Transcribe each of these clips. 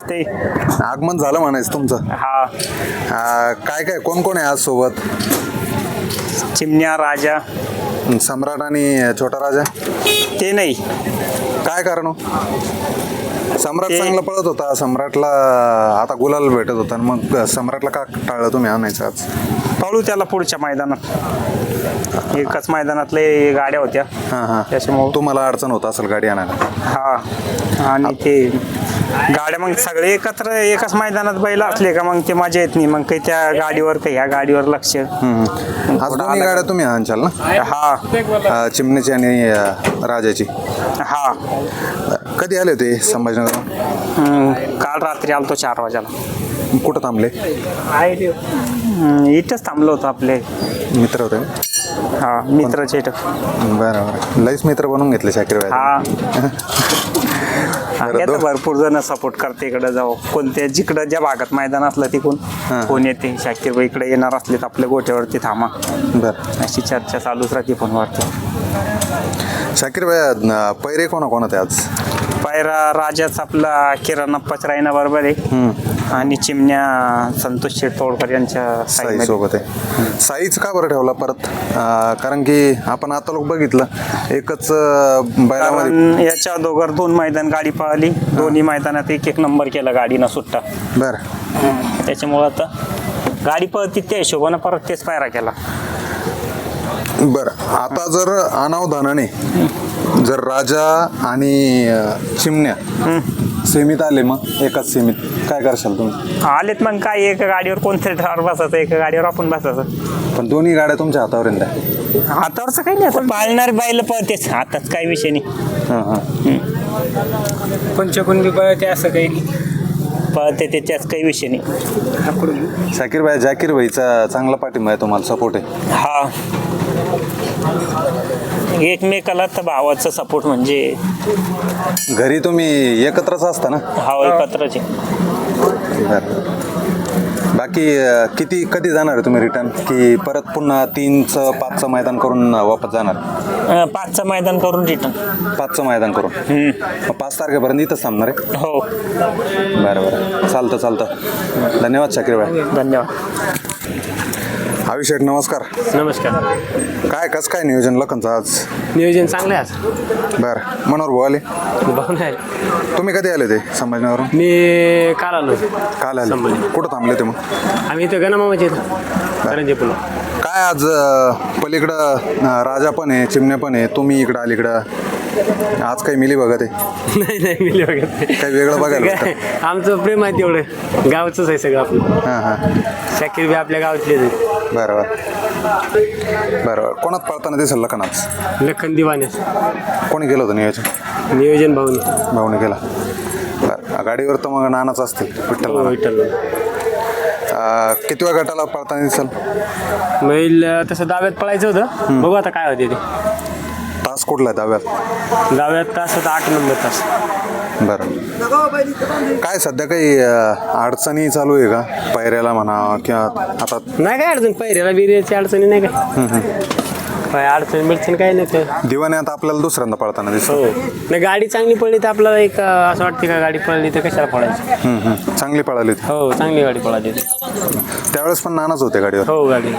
ते आगमन झालं म्हणायचं तुमचं. हा. आ, काय काय कोण कोण आहे आज सोबत? चिमण्या राजा. सम्राट आणि छोटा राजा? ते नाही. काय कारण हो? सम्राट ते- चांगला पळत होता सम्राटला आता गुलाल भेटत होता आणि मग सम्राटला का टाळलं तुम्ही आणायचं आज? पळू त्याला पुढच्या मैदानात. एकच मैदानातले गाड्या होत्या. हां हां. त्याच्यामुळं तुम्हाला अडचण होत असेल गाडी आणायला. हा. आणि ते गाड्या मग सगळे एकत्र एकाच मैदानात बैल असले का मग ते मजा येत नाही. मग काही त्या गाडीवर काही ह्या गाडीवर लक्ष. हम्म. आज दोन्ही गाड्या तुम्ही आणशाल ना? हा. चिमणीची आणि राजाची. हा. कधी आले ते संभाजीनगर? हम्म, काल रात्री आलतो चार वाजाला. कुठं थांबले? हम्म, इथंच थांबलो होतो आपले. मित्र होते हा मित्राचे बरं बरं लईच मित्र बनवून घेतले शाकीर भाई. हा. भरपूर जण सपोर्ट करते इकडे जाऊ कोणत्या जिकडं ज्या भागात मैदान असलं तिकून. फोन येते? शाकीर भाई इकडे येणार असले तर आपल्या गोट्यावरती थांबा. बरं. अशी चर्चा चालूच राहते फोनवरती. शाकीर भाई पैरे कोणा कोण होते आज? पायरा राजाच आपला किरण पचरायना बरोबर आहे. आणि चिमण्या संतोष शेटतोडकर यांच्या साई. सोबत आहे. साईच का बरं ठेवला परत? कारण की आपण आता लोक बघितलं एकच बैलामध्ये याच्या दोघर दोन मैदान गाडी पळाली. दोन्ही मैदानात एक एक नंबर केला गाडीनं सुट्टा. बरं. त्याच्यामुळं आता गाडी पळती त्या हिशोबानं परत तेच पायरा केला. बरं. आता जर अनावधानाने जर राजा आणि अ, चिमण्या सेमीत आले मग? एकाच सेमीत. काय करशाल तुम्ही? आलेत मग काय? एका गाडीवर कोणतरी ड्रायव्हर बसायचं एका गाडीवर आपण बसायचं. पण दोन्ही गाड्या तुमच्या हातावर आहे हातावरचं काही नाही आता पाळणार बायला पळतेच हातात काही विषय नाही. हां हां. पंचकुन बी पळते असं काही नाही. पळते ते त्याच काही विषय नाही. शाकीर भाई जाकीर भाईचा चांगला पाठिंबा आहे तुम्हाला सपोर्ट आहे. हा. एकमेकाला तर भावाचा सपोर्ट म्हणजे घरी तुम्ही एकत्रच असता ना? हा एकत्रच आहे. बरं. बाकी अ, किती कधी जाणार आहे तुम्ही रिटर्न की परत पुन्हा तीनचं पाचचं मैदान करून वापस जाणार? अं, पाचचं मैदान करून रिटर्न पाचचं मैदान करून? मग पाच तारखेपर्यंत इथंच थांबणार आहे? हो. बरं बरं. चालतं चालतं. धन्यवाद शाकीर भाई. धन्यवाद. अभिषेक नमस्कार. नमस्कार. काय कसं काय नियोजन लखनचं आज? नियोजन चांगलं आहे आज. बरं. मनोहर भाऊ आले? बघून आहे तुम्ही कधी आले ते संभाजीनगरवरून मी काल आलो. काल आले. संभाजी. कुठं थांबले ते मग? आम्ही इथं गणामामाचे करंजे पुला काय आज अं, पलीकडं अं, राजा पण आहे चिमण्या पण आहे तुम्ही इकडं अलीकडं? आज काही मिली बघत आहे? नाही नाही मिली वगैरे काही वेगळं बघायला काय, आमचं प्रेम आहे तेवढं. गावचंच आहे सगळं आपलं. हां हां. शाकीर बी आपल्या गावातले बरं बरं. बरं कोणात पळताना दिसेल लखन आज? लखन दिवाने. कोणी गेलं होतं नियोजन? नियोजन भाऊनी. भाऊने केला. बरं गाडीवर तर मग नानाच असतील विठ्ठल हो नाना. विठ्ठल अं, किती वेळ गटाला पळताना दिसेल? मैल तसं दाव्यात पळायचं होतं. बघू आता काय होते ते. तास कुठला आहे दहाव्यात दाव्यात तास होता आठ नंबर तास. बरं. काय सध्या काही अं, अडचणी चालू आहे का? पायऱ्याला म्हणा किंवा आता नाही काय अडचण? पहिऱ्याला बिर्याची अडचणी नाही काय? काय अडचण बिडचण काही नाही ते. दिवाण्यात आपल्याला दुसऱ्यांदा पळताना दिसत हो. नाही गाडी चांगली पडली तर आपल्याला एक अं, असं वाटते का गाडी पडली तर कशाला पडायची चांगली पळाली ती. हो चांगली गाडी पळाली त्यावेळेस पण नानाच होते गाडीवर. हो गाडी.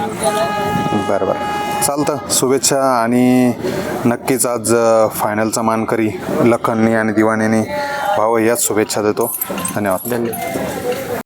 बरं बरं. चालतं. शुभेच्छा आणि नक्कीच आज अ, फायनलचा मानकरी लखननी आणि दिवाणीनी भाऊ याच शुभेच्छा देतो. धन्यवाद. धन्यवाद.